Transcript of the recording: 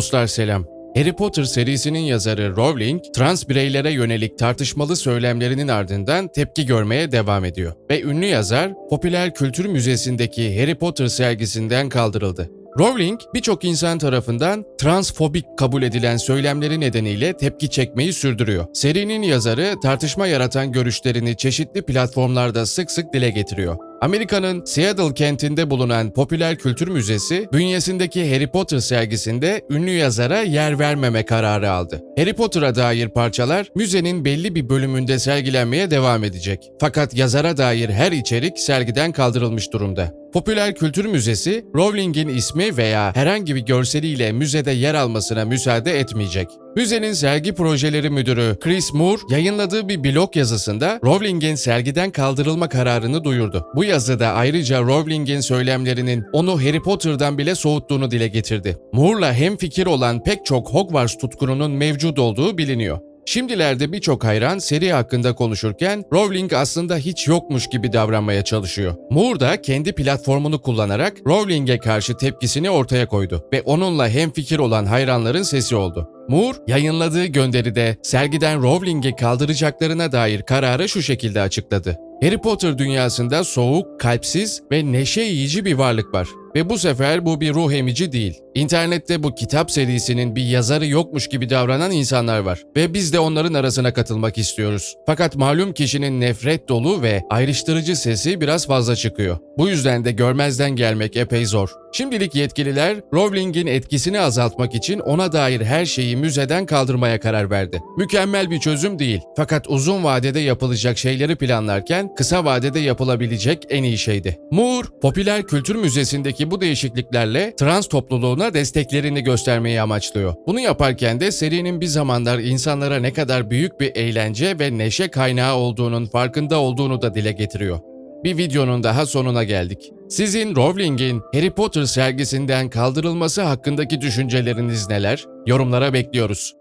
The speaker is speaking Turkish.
Dostlar selam. Harry Potter serisinin yazarı Rowling, trans bireylere yönelik tartışmalı söylemlerinin ardından tepki görmeye devam ediyor. Ve ünlü yazar, Popüler Kültür Müzesi'ndeki Harry Potter sergisinden kaldırıldı. Rowling, birçok insan tarafından transfobik kabul edilen söylemleri nedeniyle tepki çekmeyi sürdürüyor. Serinin yazarı tartışma yaratan görüşlerini çeşitli platformlarda sık sık dile getiriyor. Amerika'nın Seattle kentinde bulunan Popüler Kültür Müzesi, bünyesindeki Harry Potter sergisinde ünlü yazara yer vermeme kararı aldı. Harry Potter'a dair parçalar müzenin belli bir bölümünde sergilenmeye devam edecek. Fakat yazara dair her içerik sergiden kaldırılmış durumda. Popüler Kültür Müzesi, Rowling'in ismi veya herhangi bir görseliyle müzede yer almasına müsaade etmeyecek. Müzenin sergi projeleri müdürü Chris Moore yayınladığı bir blog yazısında Rowling'in sergiden kaldırılma kararını duyurdu. Bu yazıda ayrıca Rowling'in söylemlerinin onu Harry Potter'dan bile soğuttuğunu dile getirdi. Moore'la hemfikir olan pek çok Hogwarts tutkununun mevcut olduğu biliniyor. Şimdilerde birçok hayran seri hakkında konuşurken Rowling aslında hiç yokmuş gibi davranmaya çalışıyor. Moore da kendi platformunu kullanarak Rowling'e karşı tepkisini ortaya koydu ve onunla hemfikir olan hayranların sesi oldu. Moore, yayınladığı gönderide sergiden Rowling'i kaldıracaklarına dair kararı şu şekilde açıkladı. Harry Potter dünyasında soğuk, kalpsiz ve neşe yiyici bir varlık var. Ve bu sefer bu bir ruh emici değil. İnternette bu kitap serisinin bir yazarı yokmuş gibi davranan insanlar var. Ve biz de onların arasına katılmak istiyoruz. Fakat malum kişinin nefret dolu ve ayrıştırıcı sesi biraz fazla çıkıyor. Bu yüzden de görmezden gelmek epey zor. Şimdilik yetkililer Rowling'in etkisini azaltmak için ona dair her şeyi müzeden kaldırmaya karar verdi. Mükemmel bir çözüm değil. Fakat uzun vadede yapılacak şeyleri planlarken kısa vadede yapılabilecek en iyi şeydi. Moore, Popüler Kültür Müzesi'ndeki bu değişikliklerle trans topluluğuna desteklerini göstermeyi amaçlıyor. Bunu yaparken de serinin bir zamanlar insanlara ne kadar büyük bir eğlence ve neşe kaynağı olduğunun farkında olduğunu da dile getiriyor. Bir videonun daha sonuna geldik. Sizin Rowling'in Harry Potter sergisinden kaldırılması hakkındaki düşünceleriniz neler? Yorumlara bekliyoruz.